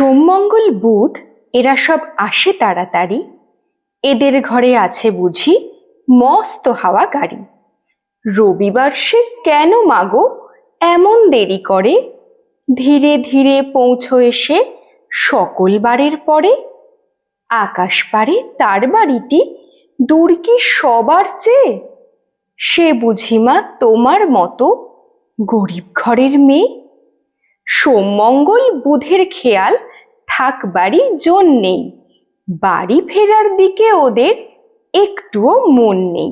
সোমমঙ্গল বুধ, এরা সব আসে তাড়াতাড়ি। এদের ঘরে আছে বুঝি মস্ত হাওয়া গাড়ি। রবিবার সে কেন মাগো? এমন দেরি করে? ধীরে ধীরে পৌঁছো এসে সকল বারের পরে। আকাশ পারে তার বাড়িটি দূর কি সবার চেয়ে? সে বুঝিমা তোমার মতো গরিব ঘরের মেয়ে। সোমমঙ্গল বুধের খেয়াল থাক বাড়ি জন নেই। বাড়ি ফেরার দিকে ওদের একটুও মন নেই।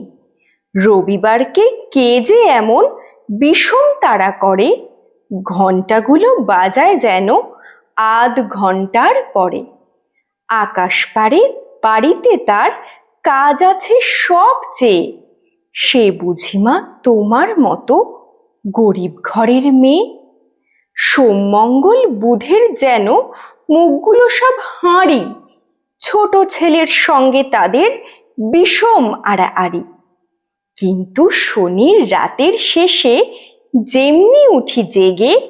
রবিবারকে কে যে এমন বিষম তাড়া করে ঘন্টাগুলো বাজায় যেন আধ ঘণ্টার পরে। আকাশ পারে বাড়িতে তার কাজ আছে সব চেয়ে সে বুঝিমা তোমার মতো গরিব ঘরের মেয়ে। সোমমঙ্গল বুধের যেন মুখগুলো সব হাঁড়ি। ছোট ছেলের সঙ্গে তাদের বিষম আড়াআড়ি। কিন্তু শনির রাতের শেষে যেমনি উঠি জেগে,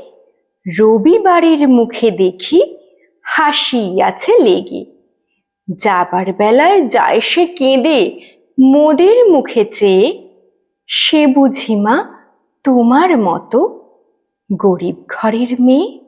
রবিবারের মুখে দেখি হাসি আছে লেগে। যাবার বেলায় যায় সে কেঁদে, মোদের মুখে চেয়ে, সে বুঝিমা তোমার মতো গরিব ঘরের মেয়ে?